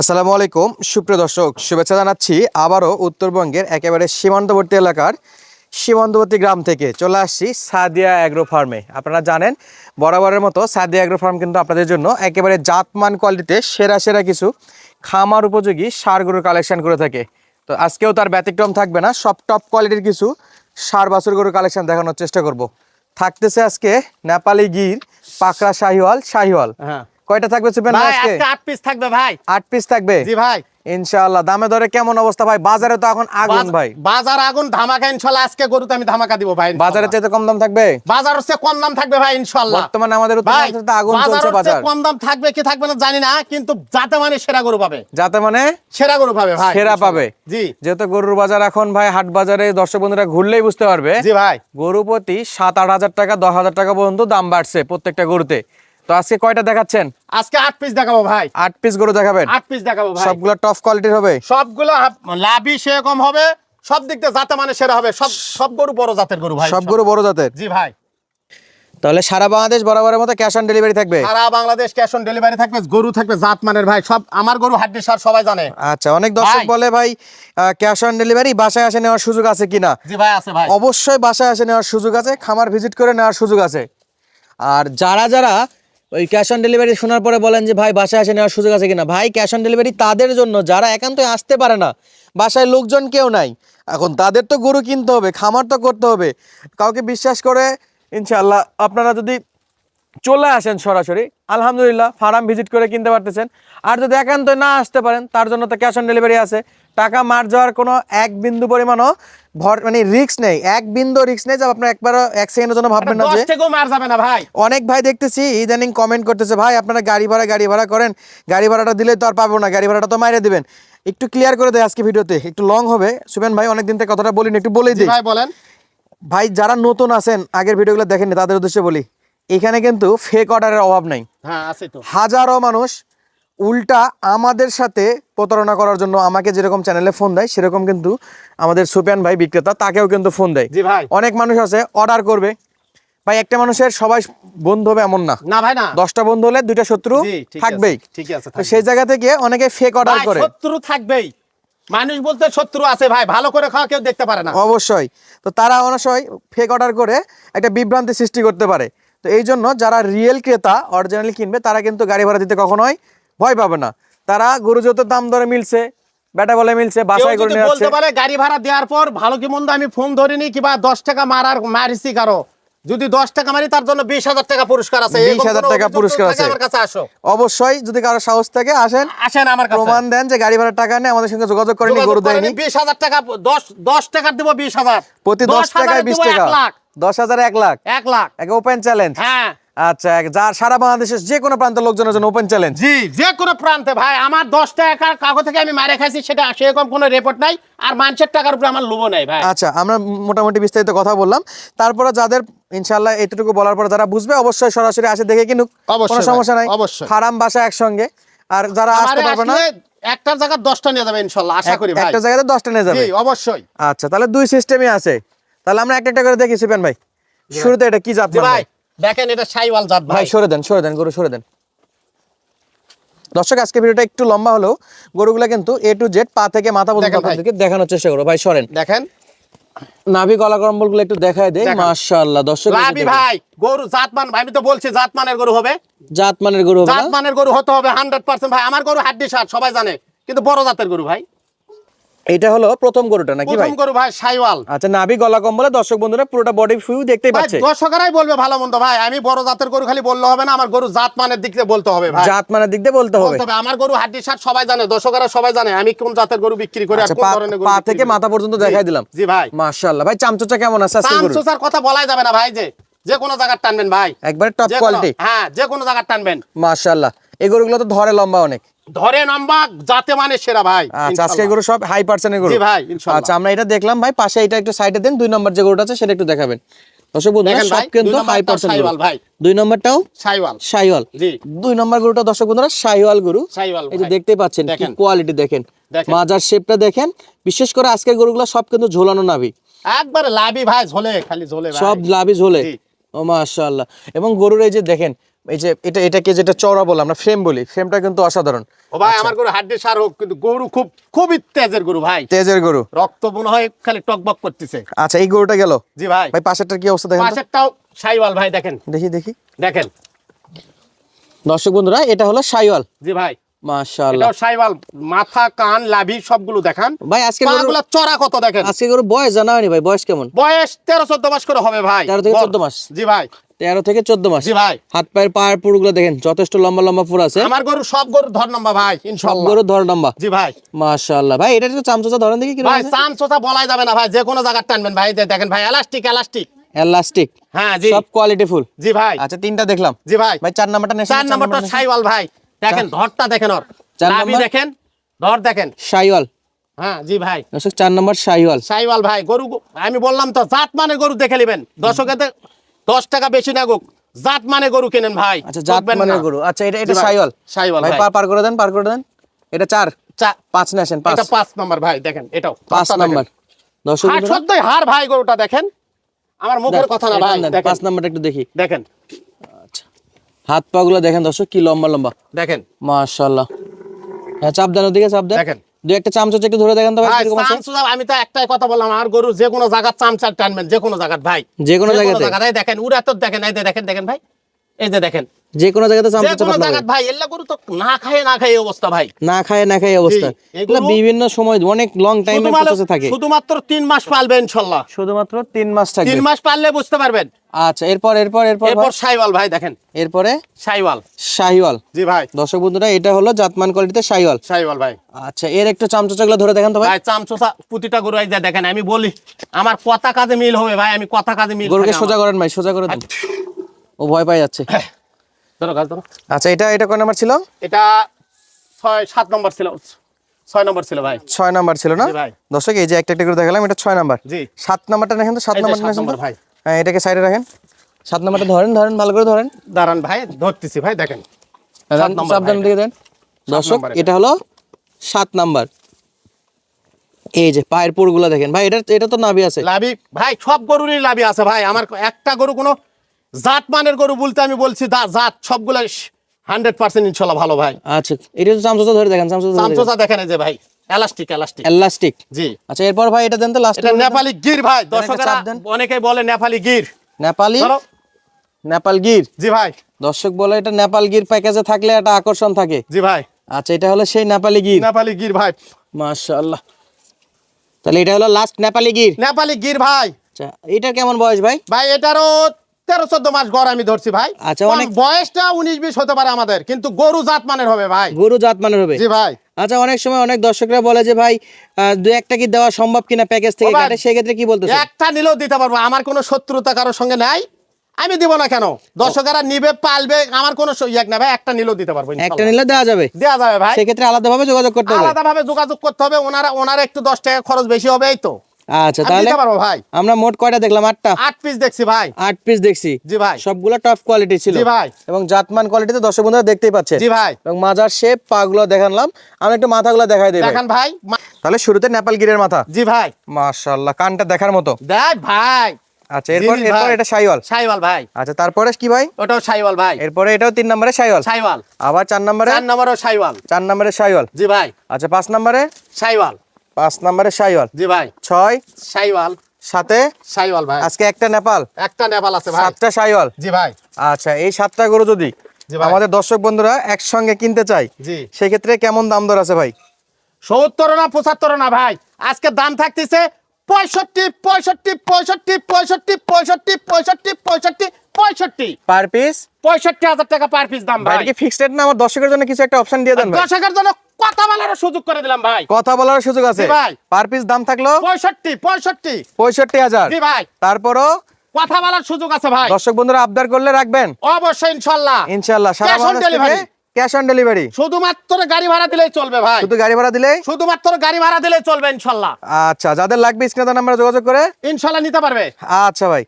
আসসালামু আলাইকুম। সুপ্রিয় দর্শক, শুভেচ্ছা জানাচ্ছি আবারও উত্তরবঙ্গের একেবারে সীমান্তবর্তী এলাকার সীমান্তবর্তী গ্রাম থেকে চলে আসছি সাদিয়া অ্যাগ্রো ফার্মে আপনারা জানেন, বরাবরের মতো সাদিয়া অ্যাগ্রো ফার্ম কিন্তু আপনাদের জন্য একেবারে জাতমান কোয়ালিটিতে সেরা সেরা কিছু খামার উপযোগী সার গরুর কালেকশন করে থাকে। তো আজকেও তার ব্যতিক্রম থাকবে না, সব টপ কোয়ালিটির কিছু সার বাছুর গরুর কালেকশন দেখানোর চেষ্টা করব। থাকতেছে আজকে নেপালি গির পাকড়া শাহিওয়াল শাহিওয়াল। হ্যাঁ। কয়টা থাকবে সুপেন ভাই আজকে? আট পিস থাকবে ভাই। আট পিস থাকবে? জি ভাই। ইনশাআল্লাহ দামে দরে কেমন অবস্থা ভাই? বাজারে তো এখন আগুন ভাই। বাজার আগুন ধামাকা ইনশাল্লাহ আজকে গরুতে আমি ধামাকা দিব ভাই বাজারে চাইতে কম দাম থাকবে? বাজার হচ্ছে কম দাম থাকবে ভাই ইনশাল্লাহ বর্তমানে আমাদের উত্তরাঞ্চলে তো আগুন বাজার চলছে হচ্ছে বাজার। কম দাম থাকবে কি থাকবে না জানি না কিন্তু যাতে মানে সেরা গরু পাবে। যাতে মানে সেরা গরু পাবে ভাই সেরা পাবে। জি। যেহেতু গরুর বাজার এখন ভাই হাট বাজারে দর্শক বন্ধুরা ঘুরলেই বুঝতে পারবে। জি ভাই। গরু প্রতি সাত আট হাজার টাকা দশ হাজার টাকা পর্যন্ত দাম বাড়ছে প্রত্যেকটা গরুতে। তো আজকে কয়টা দেখাচ্ছেন? আজকে আট পিস দেখাবো ভাই। আট পিস গরু দেখাবেন? আট পিস দেখাবো ভাই। সবগুলো টপ কোয়ালিটির হবে? সবগুলো লাভই সেরকম হবে সব দিক দিয়ে যাতে মানে সেরা হবে। সব সব গরু বড় জাতের গরু ভাই। সব গরু বড় জাতের? জি ভাই। তাহলে সারা বাংলাদেশ বরাবরের মতো ক্যাশ অন ডেলিভারি থাকবে? সারা বাংলাদেশ ক্যাশ অন ডেলিভারি থাকবে গরু থাকবে জাত মানের ভাই। সব আমার গরু হাড্ডি সার সবাই জানে। আচ্ছা অনেক দর্শক বলে ভাই ক্যাশ অন ডেলিভারি বাসায় আসে নেওয়ার সুযোগ আছে কিনা? জি ভাই আছে ভাই। অবশ্যই বাসায় আসে নেওয়ার সুযোগ আছে খামার ভিজিট করে নেওয়ার সুযোগ আছে। আর যারা যারা ওই ক্যাশ অন ডেলিভারি শোনার পরে বলেন যে, ভাই, বাসায় আসে নেওয়ার সুযোগ আছে কিনা? ভাই ক্যাশ অন ডেলিভারি তাদের জন্য, যারা একান্তই আসতে পারে না, বাসায় লোকজন কেউ নাই। এখন তাদের তো গরু কিনতে হবে, খামার তো করতে হবে। কাউকে বিশ্বাস করে ইনশাল্লাহ আপনারা যদি চলে আসেন সরাসরি। আলহামদুলিল্লাহ ফার্ম ভিজিট করে কিনতে পারতেছেন। আর যদি একান্ত না আসতে পারেন তার জন্য তো ক্যাশ অন ডেলিভারি আছে। টাকা মার যাওয়ার কোনো এক বিন্দু পরিমাণও ভর মানে রিস্ক নেই। এক বিন্দু রিস্ক নেই যে আপনার একবারও এক সেকেন্ডের জন্য ভাববেন না যে মার যাবে না ভাই। অনেক ভাই দেখতেছি ইদানিং কমেন্ট করতেছে ভাই আপনারা গাড়ি ভাড়া গাড়ি ভাড়া করেন। গাড়ি ভাড়াটা দিলে তো আর পাবো না গাড়ি ভাড়াটা তো মাইরে দিবেন। একটু ক্লিয়ার করে দেয় আজকে ভিডিওতে একটু লং হবে। সুবেন ভাই অনেকদিন থেকে কথাটা বলিনি একটু বলেই দিই। ভাই বলেন। ভাই যারা নতুন আছেন আগের ভিডিওগুলো দেখেননি তাদের উদ্দেশ্যে বলি। এখানে কিন্তু ফেক অর্ডারের অভাব নাই। হ্যাঁ আছে তো। হাজারো মানুষ উল্টা আমাদের সাথে প্রতারণা করার জন্য আমাকে যেরকম চ্যানেলে ফোন দেয় সেরকম কিন্তু আমাদের সুপিয়ান ভাই বিক্রেতা তাকেও কিন্তু ফোন দেয়। জি ভাই। অনেক মানুষ আছে অর্ডার করবে। ভাই একটা মানুষের সবাই বন্ধু হবে এমন না। না ভাই না। দশটা বন্ধু হলে দুইটা শত্রু জি, ঠিক আছে, থাকবেই। থাকবেই। সেই জায়গা থেকে অনেকে ফেক অর্ডার করে। শত্রু থাকবেই। মানুষ বলতে শত্রু আছে ভাই ভালো করে খাওয়া কেউ দেখতে পারে না। অবশ্যই। তো তারা অনেক সময় ফেক অর্ডার করে একটা বিভ্রান্তি সৃষ্টি করতে পারে। তো এই জন্য যারা রিয়েল ক্রেতা অরিজিনালি কিনবে তারা কিন্তু গাড়ি ভাড়া দিতে কখনোই ভয় পাবে না। তারা গরু যত দাম ধরে মিলছে বেটা বলে মিলছে বাসায় করে নিয়ে বলতে পারে গাড়ি ভাড়া দেওয়ার পর ভালো কি মন্দ আমি ফোন ধরিনি কিবা দশ টাকা মারার মারিছি কারও। যদি দশ টাকা মারি তার জন্য বিশ হাজার টাকা পুরস্কার আছে। 20,000 কোনো টাকা পুরস্কার আছে। আমার কাছে আসো। অবশ্যই যদি কারও সাহস থাকে আসেন। আসেন আমার কাছে। প্রমাণ দেন যে গাড়ি ভাড়ার টাকা নেই আমাদের সঙ্গে যোগাযোগ করেনি গরু দেয়নি। বিশ হাজার টাকা দশ দশ টাকার দেবো বিশ হাজার। প্রতি দশ টাকায় বিশ টাকা। দশ হাজার এক লাখ। এক লাখ। এক ওপেন চ্যালেঞ্জ। হ্যাঁ। আচ্ছা যার সারা বাংলাদেশের যে কোনো প্রান্তের লোকজনের জন্য ওপেন চ্যালেঞ্জ। জি যে কোনো প্রান্তে ভাই আমার দশ টাকা কাগজ থেকে আমি মারে খাইছি সেটা সেরকম কোনো রেপোর্ট নাই। আর মানুষের টাকার উপরে আমার লোভও নাই ভাই। আচ্ছা আমরা মোটামুটি বিস্তারিত কথা বললাম। তারপরে যাদের ইনশাল্লাহ এতটুকু বলার পর যারা বুঝবে অবশ্যই সরাসরি আসে দেখে কিনুক। কোনো সমস্যা নাই। অবশ্যই। ফার্ম বাসা একসঙ্গে। আর যারা আসতে পারবে না আসলে একটার জায়গায় দশটা নিয়ে যাবে ইনশাল্লাহ আশা করি ভাই। একটা জায়গাতে দশটা নিয়ে যাবে। জি অবশ্যই। আচ্ছা তাহলে দুই সিস্টেমই আছে। তাহলে আমরা একটা একটা করে দেখি সুপেন ভাই। শুরুতে এটা কি জাত ভাই? দেখেন এটা সাইওয়াল জাত ভাই। সরে দেন সরে দেন গরু সরে দেন। দর্শক আজকে ভিডিওটা একটু লম্বা হলেও গরুগুলা কিন্তু এ টু জেড পা থেকে মাথা পর্যন্ত আপনাদেরকে দেখানোর চেষ্টা করব। ভাই সরেন। দেখেন। নাভি গলা কম্বলগুলো একটু দেখায় দেই। মাশাআল্লাহ দর্শক দেখেন। ভাই গরু জাতমান ভাই আমি তো বলছি জাতমানের গরু হবে জাত মানের গরু হবে? জাতমানের গরু হতে হবে হান্ড্রেড পার্সেন্ট ভাই আমার গরু হাড্ডি সার সবাই জানে কিন্তু বড় জাতের গরু ভাই এটা হলো প্রথম গরুটা নাকি ভাই? প্রথম গরু ভাই সাইওয়াল। আচ্ছা নাভি গলা কম্বলে দর্শক বন্ধুরা পুরোটা বডি ভিউ দেখতেই ভাই পাচ্ছে। দর্শকেরাই বলবে ভালো মন্দ ভাই। আমি বড় জাতের গরু খালি বললে হবে না আমার গরু জাতমানের দিক থেকে বলতে হবে ভাই। জাত মানের দিক দিয়ে বলতে হবে। হবে আমার গরু হাড্ডি সার সবাই জানে দর্শকেরা সবাই জানে আমি কোন জাতের গরু বিক্রি করি আর আচ্ছা কোন ধরনের গরু পা থেকে মাথা পর্যন্ত দেখাই দিলাম। জি ভাই। মাশাআল্লাহ। ভাই চামচুচা কেমন আছে আজকে গরু চামচুচার কথা বলাই যাবে না ভাই যে যে কোনো জায়গার টানবেন ভাই। একবারে টপ কোয়ালিটি হ্যাঁ যে কোনো জায়গার টানবেন। মাশাআল্লাহ। এই গরুগুলো তো ধরে লম্বা অনেক। ধরে নাম্বা যাতে মানে সেরা ভাই আচ্ছা আজকে গরু সব হাই পার্সেন্টের গরু। জি ভাই, ইনশাল্লাহ। আচ্ছা আমরা এটা দেখলাম ভাই পাশে এটা একটু সাইডে দেন দুই নম্বর যে গরুটা আছে সেটা একটু দেখাবেন। দর্শক বন্ধুরা সব কিন্তু হাই নম্বরটাও পার্সেন্ট সাইওয়াল ভাই। দুই নম্বরটাও সাইওয়াল। শাহিওয়াল জি। দুই নম্বর গরুটা দর্শক বন্ধুরা শাহিওয়াল গরু। শাহিওয়াল এই যে। দেখতেই পাচ্ছেন কি কোয়ালিটি দেখেন। মাজার শেপটা দেখেন। বিশেষ করে আজকের গরুগুলো সব কিন্তু ঝোলানো নাভি। একবারে লাভি ভাই ঝোলে খালি ঝোলে ভাই। সব লাভি ঝোলে। ও মাশাআল্লাহ। এবং গরুর এই যে দেখেন এই যে এটা এটাকে যেটা চওড়া বলে আমরা ফ্রেম বলি ফ্রেমটা কিন্তু অসাধারণ। ও ভাই আমার গরু হাড্ডি সার হোক কিন্তু গরু খুব খুবই তেজের গরু ভাই। তেজের গরু। রক্ত মনে হয় খালি টকবক করতেছে। আচ্ছা এই গরুটা গেল? জি ভাই। ভাই পাশেরটার কি অবস্থা দেখেন পাশেরটাও সাইওয়াল ভাই দেখেন। দেখি দেখি। দেখেন। দর্শক বন্ধুরা এটা হলো সাইওয়াল। জি ভাই। মাশাআল্লাহ। এটাও মাথা কান লাভি সবগুলো দেখান। ভাই আজকে গরু চড়া কত দেখেন? আজকে গরু বয়স জানা হয়নি ভাই বয়স কেমন? বয়স তেরো চোদ্দ মাস করে হবে ভাই। 13 থেকে বল। 14 মাস। জি ভাই। তেরো থেকে চোদ্দ মাস। ভাই। হাত পায়ের পায়ের পুরগুলো দেখেন যথেষ্ট লম্বা লম্বা পুর আছে। আমার গরু সব গরু ধর নম্বর ভাই সব গরু ধর লম্বা জি ভাই। মাশাআল্লাহ। ভাই এটা ধরেন দেখি ভাই বলাই যাবে না ভাই যে কোনো জায়গায় টানবেন ভাই দেখেন ভাই এলাস্টিক এলাস্টিক এলাস্টিক হ্যাঁ জি। সব কোয়ালিটি ফুল জি ভাই। আচ্ছা তিনটা দেখলাম। জি ভাই। ভাই চার নাম্বারটা চার নম্বরটা সাইওয়াল ভাই। দেখেন ধরটা দেখেন ওর? দেখেন ধর দেখেন। শাইওয়াল। হ্যাঁ জি ভাই। দর্শক চার নম্বর শাইওয়াল। ভাই গরু আমি বললাম তো জাত মানে গরু দেখে নেবেন। দশকেতে দশ টাকা বেশি না জাত মানে গরু কেনেন ভাই। আচ্ছা জাত মানে গরু। আচ্ছা এটা এটা ভাই, শাইওয়াল। শাইওয়াল ভাই ভাই। পার পার করে দেন পার করে দেন। এটা চার। পাঁচ পাঁচ। এটা পাঁচ নাম্বার ভাই দেখেন এটাও। পাঁচ নাম্বার। দর্শক হার ভাই গরুটা দেখেন। আমার মুখের কথা না ভাই পাঁচ নাম্বারটা একটু দেখি। দেখেন। হাত পা গুলো দেখেন দর্শক কি লম্বা লম্বা। দেখেন। মাশাআল্লাহ। হ্যাঁ চাপ দেন ওদিকে চাপ দেন। দেখেন। দু একটা চামচ একটু ধরে দেখেন তো ভাই ভাই কীরকম আছে? আমি তো একটাই কথা বললাম আর গরু যে কোনো জায়গার চামচা টানবেন যে কোনো জায়গার ভাই। যে কোনো জায়গাতে? দেখেন উড়া তো দেখেন এই দেখেন দেখেন ভাই। এই যে দেখেন। যে কোনো জায়গাতে যে চামচ কোনো ভাই এল্লা গরু তো না খায় না খায় অবস্থা ভাই। না খায় না খায় অবস্থা। বিভিন্ন সময় অনেক লং টাইম প্রসেসে থাকে। শুধুমাত্র তিন মাস পালবে ইনশাল্লাহ। শুধুমাত্র তিন মাস থাকবে। তিন মাস পাললে বুঝতে পারবেন। আচ্ছা এরপর এরপর এরপর এরপর ভাই? সাইওয়াল ভাই দেখেন। এরপরে? সাইওয়াল। শাহিওয়াল জি ভাই। দর্শক বন্ধুরা এটা হলো জাতমান কোয়ালিটিতে শাহিওয়াল সাইওয়াল ভাই। আচ্ছা এর একটু চামচাগুলো ধরে দেখেন তো ভাই। ভাই চামচোসা প্রতিটা গরু যে দেখেন আমি বলি আমার কথা কাজে মিল হবে ভাই আমি কথা কাজে মিল গরুকে সোজা করেন ভাই সোজা করে দেন। ও ভয় পাই যাচ্ছে। ধরো গাছ ধরো। আচ্ছা এটা এটা কয় নাম্বার ছিল? এটা ছয় সাত নম্বর ছিল। ছয় নম্বর ছিল ভাই। ছয় নাম্বার ছিল না। দর্শক এই যে একটা একটা করে দেখালাম এটা ছয় নাম্বার। জি। সাত নাম্বারটা দেখেন তো সাত নম্বর ভাই। এটাকে সাইডে রাখেন। সাত নাম্বারটা ধরেন ধরেন ভালো করে ধরেন। দাঁড়ান ভাই ধরতেছি ভাই দেখেন। সাবধান। দিকে দেন। দর্শক এটা। হলো সাত নাম্বার। এই যে পায়ের পুরগুলো দেখেন। ভাই এটা এটা তো নাভি আছে। লাভি ভাই সব গরুরই লাভি আছে ভাই। আমার একটা গরু কোনো জাত মানের গরু বলতে আমি বলছি দা- জাত সবগুলো হান্ড্রেড পার্সেন্ট ইনশাল্লাহ ভালো ভাই। আচ্ছা এটা তো চামচা ধরে দেখেন চামচা ধরে দেখেন। দেখেন এই যে ভাই। এলাস্টিক এলাস্টিক এলাস্টিক জি। আচ্ছা এরপর ভাই এটা দেন তো লাস্ট এটা নেপালি গির ভাই। দর্শকেরা। অনেকেই বলে নেপালি গির। নেপালি? নেপাল গির? জি ভাই। দর্শক বলে এটা নেপাল গির প্যাকেজে থাকলে আকর্ষণ থাকে। জি ভাই। আচ্ছা এটা হলো সেই নেপালি গির। নেপালি গির ভাই। মাশাআল্লাহ। তাহলে এটা হলো লাস্ট নেপালি গির। নেপালি গির ভাই। আচ্ছা এটার কেমন বয়স ভাই? ভাই এটারও তেরো চোদ্দ মাস গড় আমি ধরছি ভাই। আচ্ছা, অনেক- বয়সটা উনিশ বিশ হতে পারে আমাদের কিন্তু গরু জাত মানের হবে ভাই। গরু জাত মানের হবে। জি ভাই। আচ্ছা অনেক সময় অনেক দর্শকরা বলে যে ভাই দু একটা কি দেওয়া সম্ভব কিনা প্যাকেজ থেকে? কাটে সেক্ষেত্রে কি বলতো একটা নিলেও দিতে পারব। আমার কোনো শত্রুতা কারোর সঙ্গে নাই। আমি দিব না কেন? দর্শকেরা নিবে পালবে আমার কোনো ইয়াক না ভাই একটা নিলেও দিতে পারব একটা নিলে দেওয়া যাবে? দেওয়া যাবে ভাই। সেক্ষেত্রে আলাদাভাবে যোগাযোগ করতে হবে? আলাদাভাবে যোগাযোগ করতে হবে। ওনারা ওনারা একটু দশ টাকা খরচ বেশি হবে এই তো। আচ্ছা তাহলে ভাই। আমরা মোট কয়টা দেখলাম? আটটা। আট পিস দেখছি ভাই। আট পিস দেখছি। জি ভাই। সবগুলো টপ কোয়ালিটি ছিল। জি ভাই। এবং জাতমান কোয়ালিটিতে দর্শক বন্ধুরা দেখতেই পাচ্ছেন জি ভাই। এবং মাজার শেপ পাগুলো দেখালাম আমি একটু মাথাগুলো দেখাই দেব। দেখান ভাই। তাহলে শুরুতে নেপাল গিরের মাথা। জি ভাই। মাশাআল্লাহ কানটা দেখার মতো। দেখ ভাই। আচ্ছা এরপর এরপর এটা সাইওয়াল। সাইওয়াল ভাই। আচ্ছা তারপরে কি ভাই? ওটাও সাইওয়াল ভাই। এরপরে এটাও তিন নম্বরে সাইওয়াল। সাইওয়াল। আবার চার নম্বরে? চার নম্বরও সাইওয়াল। চার নম্বরে সাইওয়াল। জি ভাই। আচ্ছা পাঁচ নম্বরে? সাইওয়াল। পাঁচ নম্বরে সাইওয়াল জি ভাই। ছয় সাইওয়াল সাথে সাইওয়াল ভাই। আজকে একটা নেপাল। একটা নেপাল আছে ভাই। সাতটা সাইওয়াল জি ভাই। আচ্ছা এই সাতটা গরু যদি আমাদের দর্শক বন্ধুরা একসঙ্গে কিনতে চাই জি। সেক্ষেত্রে কেমন দাম দর আছে ভাই? সত্তর না পঁচাত্তর না ভাই। আজকে দাম থাকতেছে পঁয়ষট্টি পঁয়ষট্টি পঁয়ষট্টি পঁয়ষট্টি পঁয়ষট্টি পঁয়ষট্টি পঁয়ষট্টি পঁয়ষট্টি। পার পিস পঁয়ষট্টি হাজার টাকা পার পিস দাম ভাই ফিক্সড রেট না আমার দর্শকের জন্য কিছু একটা অপশন দিয়ে দেন দর্শকের জন্য কথা বলার সুযোগ করে দিলাম ভাই। কথা বলার সুযোগ আছে। ভাই। পার পিস দাম থাকল পঁয়ষট্টি পঁয়ষট্টি। পঁয়ষট্টি হাজার। জি ভাই। তারপরও কথা বলার সুযোগ আছে ভাই। দর্শক বন্ধুরা আবদার করলে রাখবেন। অবশ্যই ইনশাল্লাহ। ইনশাল্লাহ সারা delivery। ক্যাশ অন ডেলিভারি শুধুমাত্র গাড়ি ভাড়া দিলেই চলবে ভাই। শুধু গাড়ি ভাড়া দিলেই? শুধুমাত্র গাড়ি ভাড়া দিলেই চলবে ইনশাল্লাহ। আচ্ছা যাদের লাগবে স্ক্রিনে নাম্বারে যোগাযোগ করে। ইনশাল্লাহ নিতে পারবে। আচ্ছা ভাই।